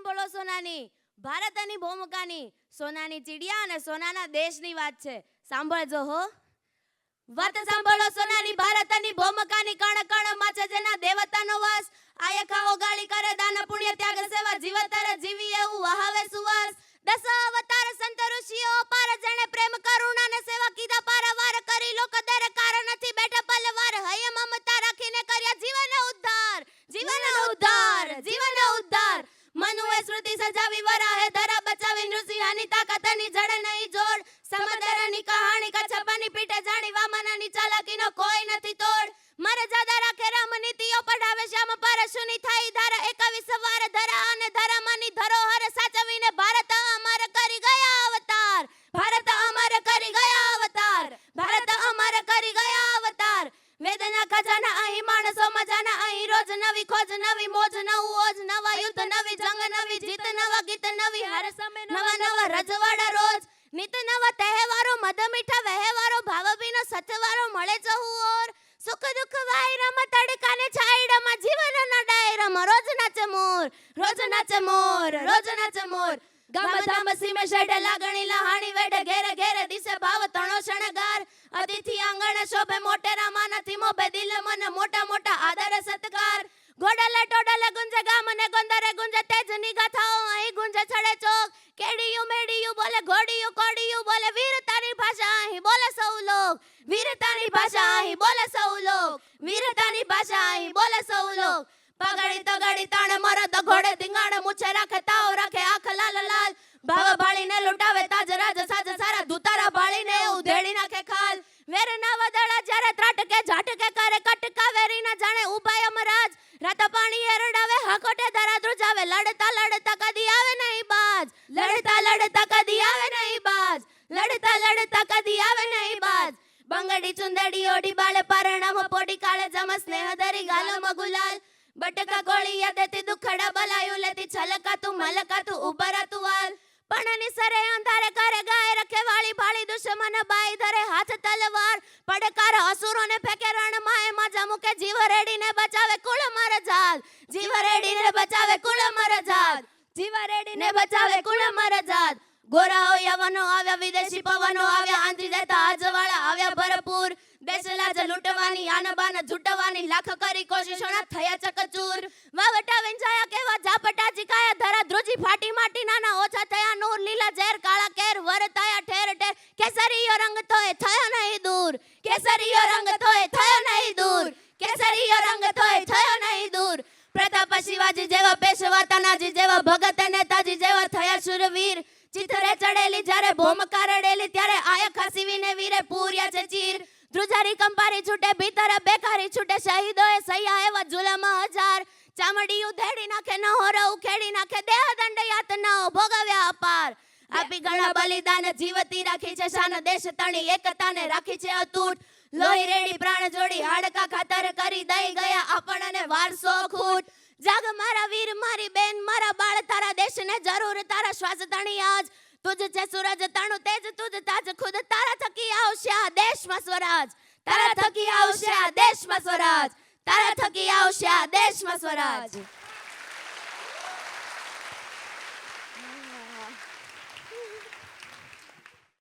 સાંભળો સોનાની. ભારતની ભૂમિકાની. સોનાની ચીડિયા અને સોનાના દેશની વાત છે. સાંભળજો હો. વાત સાંભળો સોનાની, ભારતની ભૂમિકાની કણ કણ છે જેના દેવતાનો વાસ. આયે ખાઓ ગાળી કરે, દાન પુણ્ય ત્યાગ સેવા, જીવતર જીવી એવું વહાવે સુવાસ. દસ અવતાર સંત ઋષિઓ પાર જેણે પ્રેમ કરુણા ને સેવા કીધા પારવાર મનુએ શ્રુતિ સજાવી વરાહે નવી મોજ, નવું ઓજ, નવા યુદ્ધ, નવી જંગ, નવી જીત, નવા ગીત, નવી હાર સામે નવા નવા રજવાડા રોજ. નિત નવા તહેવારો મધ મીઠા વહેવારો, ભાવભીનો સથવારો મળે ઓર સુખ દુઃખ વાયરામાં તડકાને છાયડામાં જીવનના ડાયરામાં રોજ નાચે મોર, રોજ નાચે મોર, રોજ નાચે મોર. ગામ ધામ સીમે શેઢે લાગણી લહાણી વેઢે ઘેર ઘેર દિશે ભાવ તણો શણગાર. અતિથિ આંગણ શોભે મોટેરા માના થીમો બે દિલ મન. મોટા મોટા આદર ગોડલે ટોડલે ગુંજે ગામ અને ગોંદરે ગુંજે, તેજ નિગા થાઓ અહીં ગુંજે છડે ચોક. કેડીયું મેડીયું બોલે, ઘોડિયું કોડીયું બોલે વીરતાની ભાષા, અહીં બોલે સૌ લોક. વીરતાની ભાષા, અહીં બોલે સૌ લોક. વીરતાની ભાષા, અહીં બોલે સૌ લોક. પગડી તગડી તાણે મરદ ઘોડે ધીંગાણ મૂછે રાખે રાત પાણી એરડાવે, હાકોટે ધરા જાવે. લડતા લડતા કદી આવે નહીં બાજ. લડતા લડતા કદી આવે નહીં બાજ. લડતા લડતા કદી આવે નહીં બાજ. બંગડી ચુંદડી ઓઢી બાળે, પરણામ પોડી કાળે, જમ સ્નેહ ધરી ગાલો મગુલાલ. બટકા કોળી યાદેથી દુખડા બલાયું, લેતી છલકા તું મલકા તું ઉભરા તું વાલ પણની સરે અંધારે કરે ગાય રખે, વાળી ભાળી દુશ્મન બાઈ ધરે હાથ તલવાર. પડકાર અસુરોને ફેંકે માજા જીવ રેડીને બચાવે કુળ મર જાત જીવ રેડીને બચાવે કુળ મર જાત જીવ રેડીને બચાવે કુળ મર જાત ગોરાઓ યવનો આવ્યા, વિદેશી પવનો આવ્યા, આંધી દેતા આજવાળા આવ્યા ભરપૂર. બેસેલા લાજ લૂંટવાની, આનબાન ઝૂંટવાની લાખ કરી કોશિશોના થયા ચકચૂર. વાવટા વેંચાયા કેવા ઝાપટા જીકાયા ધરા ધ્રુજી ફાટી માટી, નાના ઓછા થયા નૂર, લીલા ઝેર, કાળા કેર, વરતાયા ઠેર ઠેર. કેસરીયો રંગ તોય થયો નહીં દૂર. કેસરીયો રંગ તોય થયો કેસરીયો રંગ તોય થયો નહીં દૂર. પ્રતાપ શિવાજી જેવા પેશવા તાનાજી જેવા ભગત નેતાજી જેવા થયા શુરવીર. ચિતરે ચડેલી જ્યારે ભૂમકા રડેલી ત્યારે આય ખસીવીને વીરે પૂર્યા છે ચીર. ધ્રુજારી કંપારી છૂટે, ભીતર બેકારી છૂટે, શહીદોએ સૈયા એવા જુલમ હજાર. ચામડી ઉધેડી નાખે નહોર ઉખેડી નાખે દેહ દંડ યાતનાઓ ભોગવ્યા અપાર. આપી ઘણા બલિદાન જીવતી રાખી છે, શાન દેશ તણી, એકતાને રાખી છે અતૂટ. લોહી રેડી પ્રાણ જોડી હાડકા ખાતર કરી દઈ ગયા આપણને વારસો ખૂટ. જાગ મારા વીર, મારી બેન, મારા બાળ, તારા દેશને જરૂર, તારા શ્વાસ તાણી આજ. તુજ છે સૂરજ, તાણું તેજ, તુજ તાજ ખુદ, તારા થકી આવશે આ દેશમાં સ્વરાજ. તારા થકી આવશે આ દેશમાં સ્વરાજ. તારા થકી આવશે આ દેશમાં સ્વરાજ.